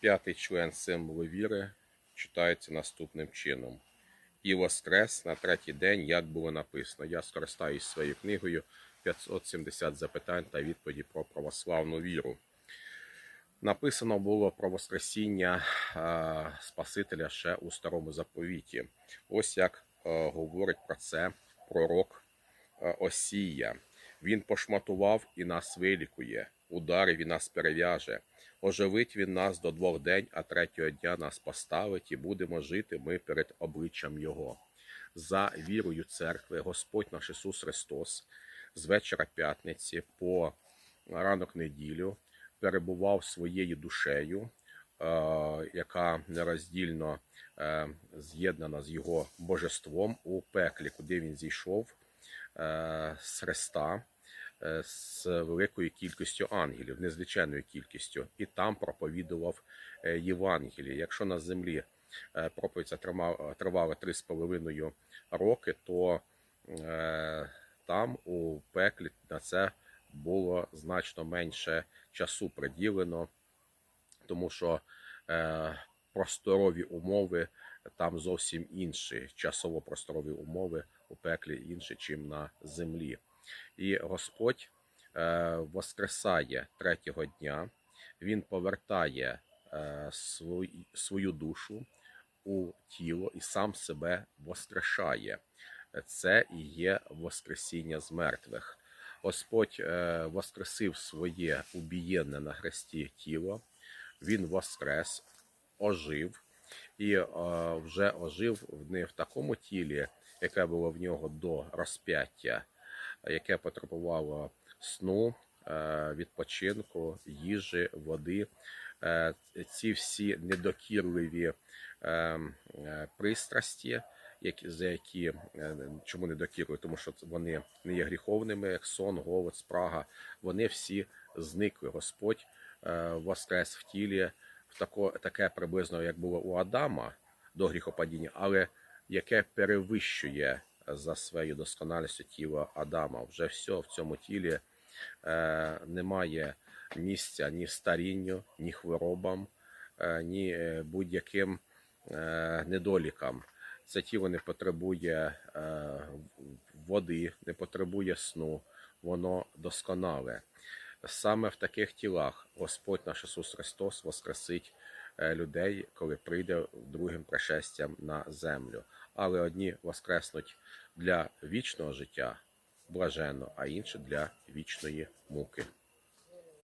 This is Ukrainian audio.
П'ятий член символу віри читається наступним чином. І воскрес на третій день, як було написано. Я скористаюсь своєю книгою 570 запитань та відповіді про православну віру. Написано було про Воскресіння е, Спасителя ще у старому заповіті. Ось як е, говорить про це пророк е, Осія. Він пошматував і нас вилікує, ударив і нас перев'яже. Оживить він нас до двох день, а третього дня нас поставить, і будемо жити ми перед обличчям Його. За вірою церкви, Господь наш Ісус Христос з вечора п'ятниці по ранок неділю перебував своєю душею, е, яка нероздільно е, з'єднана з його божеством у пеклі, куди він зійшов е, з Христа з великою кількістю ангелів, незвичайною кількістю, і там проповідував е, Євангеліє. Якщо на землі е, проповідь тривала три з половиною роки, то е, там у пеклі на це було значно менше часу приділено, тому що просторові умови там зовсім інші. Часово-просторові умови у пеклі інші, чим на землі. І Господь е, воскресає третього дня, Він повертає е, свою, душу у тіло і сам себе воскрешає. Це і є Воскресіння з мертвих. Господь е, воскресив своє убієнне на хресті тіло, Він воскрес, ожив і вже ожив не в такому тілі, яке було в нього до розп'яття, яке потребувало сну, е, відпочинку, їжі, води. Е, Ці всі недокірливі е, пристрасті, за які чому недокірливі, тому що вони не є гріховними, як сон, голод, спрага. Вони всі зникли. Господь воскрес в тілі в тако, таке приблизно, як було у Адама до гріхопадіння, але яке перевищує за своєю досконалістю тіло Адама. Вже все в цьому тілі е, немає місця ні старінню, ні хворобам, е, ні е, будь-яким е, недолікам. Це тіло не потребує е, води, не потребує сну, воно досконале. Саме в таких тілах Господь наш Ісус Христос воскресить людей, коли прийде другим пришестям на землю. Але одні воскреснуть для вічного життя блаженно, а інші для вічної муки.